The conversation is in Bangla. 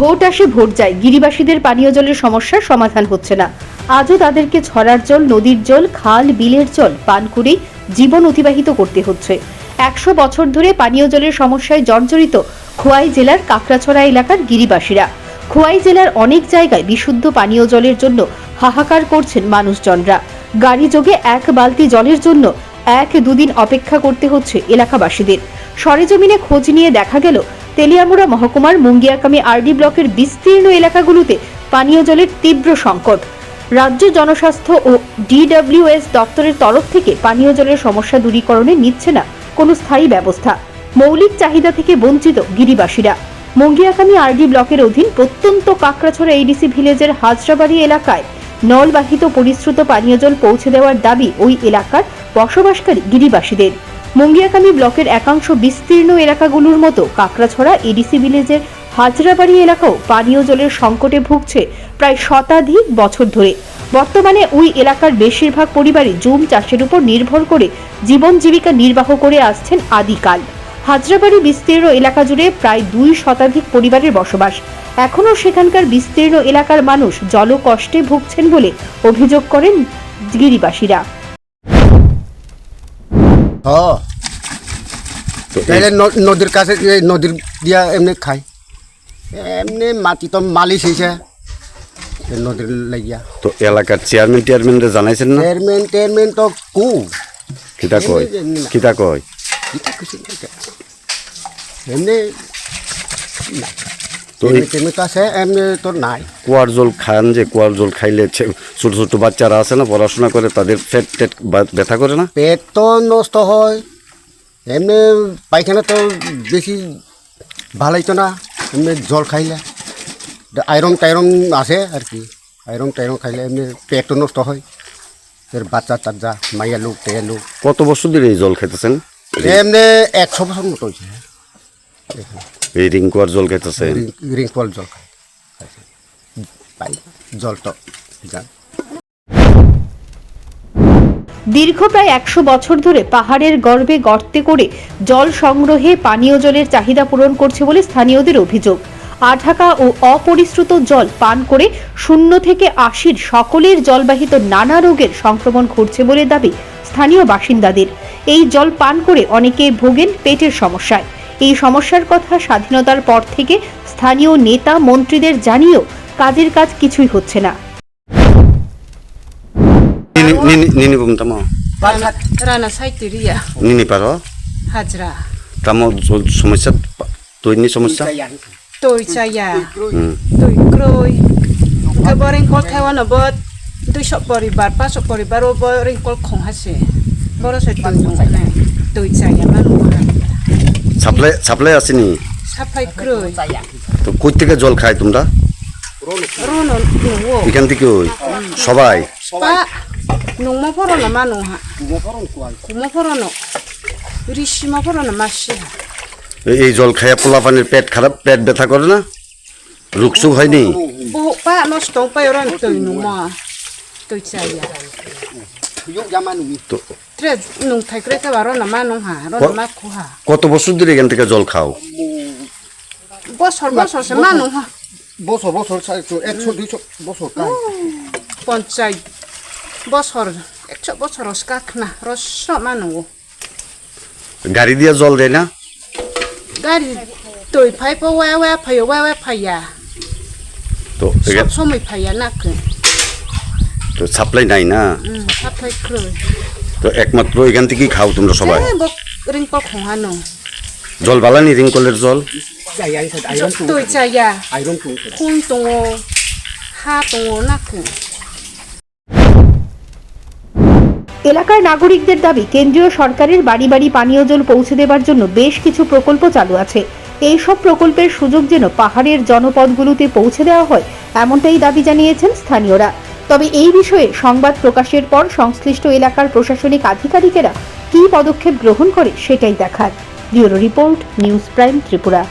ভোট আসে, ভোট যায়। গিরিবাসীদের পানীয় জলের সমস্যার সমাধান হচ্ছে না। আজও তাদেরকে ছড়ার জল, নদীর জল, খাল, বিলের জল পান করেই জীবন অতিবাহিত করতে হচ্ছে। একশো বছর ধরে পানীয় জলের সমস্যায় জর্জরিত খোয়াই জেলার কাকড়াছড়া এলাকার গিরিবাসীরা। খোয়াই জেলার অনেক জায়গায় বিশুদ্ধ পানীয় জলের জন্য হাহাকার করছেন মানুষজনরা। গাড়ি যোগে এক বালতি জলের জন্য এক দুদিন অপেক্ষা করতে হচ্ছে এলাকাবাসীদের। সরেজমিনে খোঁজ নিয়ে দেখা গেল তেলিয়ামুড়া মহকুমার মুঙ্গিয়াকামি আরডি ব্লকের বিস্তীর্ণ এলাকাগুলোতে পানীয় জলের তীব্র সংকট। রাজ্য জনস্বাস্থ্য ও ডিডব্লিউএস দপ্তরের তরফ থেকে পানীয় জলের সমস্যা দূরীকরণে নিচ্ছে না কোনো স্থায়ী ব্যবস্থা। মৌলিক চাহিদা থেকে বঞ্চিত গিরিবাসীরা। মঙ্গিয়াকামি আরডি ব্লকের অধীন প্রত্যন্ত কাকড়াছড়া এডিসি ভিলেজের হাজরাবাড়ি এলাকায় নলবাহিত পরিশ্রুত পানীয় জল পৌঁছে দেওয়ার দাবি ওই এলাকার বসবাসকারী গিরিবাসীদের। মুঙ্গিয়াকামি ব্লকের একাংশ বিস্তীর্ণ এলাকাগুলোর মতো কাকড়াছড়া এডিসি ভিলেজের হাজরাবাড়ি এলাকাও পানীয় জলের সংকটে ভুগছে প্রায় শতাধিক বছর ধরে। বর্তমানে ওই এলাকার বেশিরভাগ পরিবারই জুম চাষের উপর নির্ভর করে জীবন জীবিকা নির্বাহ করে আসছেন আদিকাল। হাজরাবাড়ি বিস্তীর্ণ এলাকা জুড়ে প্রায় দুই শতাধিক পরিবারের বসবাস। এখনও সেখানকার বিস্তীর্ণ এলাকার মানুষ জলকষ্টে ভুগছেন বলে অভিযোগ করেন গিরিবাসীরা। হ তাইলে নদীর কাছে নদীর দিয়া এমনি খাই। এমনি মাটি তো মালিশ হয়েছে নদীর লাগিয়া। তো এলাকার চেয়ারম্যান টিয়ারম্যানরে জানাইছেন না? চেয়ারম্যান টেয়ারম্যান তো কু। কিতা কয়? কিতা কয়? কিতা কিছু এমনি তো আছে এমনি তো নাই। কুয়ার জল খান যে কুয়ার জল খাইলে ছোট ছোট বাচ্চারা আছে না পড়াশোনা করে তাদের পেট টেট ব্যথা করে না? পেট তো নষ্ট হয়। এমনি পায়খানা তো বেশি ভালাইতো না এমনি জল খাইলে। আয়রন টাইরন আছে আর কি। আয়রন টাইরন খাইলে এমনি পেটও নষ্ট হয়। এর বাচ্চা টাচ্চা মাইয়া লোক টেয়া লোক। কত বছর ধরে এই জল খাইতেছেন? এমনি একশো বছর মতো হয়েছে। এই রিং কুয়ার জল খাইতেছেন রিং কল জল পাই জল তো যান। দীর্ঘ প্রায় একশো বছর ধরে পাহাড়ের গর্ভে গর্তে করে জল সংগ্রহে পানীয় জলের চাহিদা পূরণ করছে বলে স্থানীয়দের অভিযোগ। আঢাকা ও অপরিশ্রুত জল পান করে শূন্য থেকে আশির সকলের জলবাহিত নানা রোগের সংক্রমণ ঘটছে বলে দাবি স্থানীয় বাসিন্দাদের। এই জল পান করে অনেকে ভোগেন পেটের সমস্যায়। এই সমস্যার কথা স্বাধীনতার পর থেকে স্থানীয় নেতা মন্ত্রীদের জানিয়েও কাজের কাজ কিছুই হচ্ছে না। পরিবার পাঁচ পরিবার বড় সত্য দুই চাইয়া মানুষ সাপ্লাই সাপ্লাই আসেনি Sapai kroi. তো কই থেকে জল খায় তোমরা. এখান থেকে ওই সবাই ha. Kumo poro no. Rishi mo poro na mashi. এই- জল খাইয়া পোলা পানির পেট খারাপ পেট ব্যথা করে না রোগ সুখ হয়নি. Tôi chaya. তো কত বছর ধরে এখান থেকে জল খাও বছর বছর সে মানুহ হা বছর বছর একশো দুইশো বছর পঞ্চায়েত বছর একশো বছর কাক না রস মানুহ গাড়ি দিয়ে জল দেয় না গাড়ি তৈ ফাই পো ওয়া ওয়া ফাইয়া ওয়া ওয়া ফাইয়া তো সব সময় ফাইয়া নাকে তো সাপ্লাই নাই না সাপ্লাই ক্রয় তো একমাত্র এখান থেকেই খাও তোমরা সবাই। বক রিং জল বালানি রিংকলের জল? চাইয়া খুন হা এলাকার নাগরিকদের দাবি কেন্দ্রীয় সরকারের বাড়ি বাড়ি পানীয় জল পৌঁছে দেবার জন্য বেশ কিছু প্রকল্প চালু আছে। এই সব প্রকল্পের সুযোগ যেন পাহাড়ের জনপদগুলোতে পৌঁছে দেওয়া হয় এমনটাই দাবি জানিয়েছেন স্থানীয়রা। তবে এই বিষয়ে সংবাদ প্রকাশের পর সংশ্লিষ্ট এলাকার প্রশাসনিক আধিকারিকেরা কী পদক্ষেপ গ্রহণ করে সেটাই দেখার। Bureau report, news prime Tripura.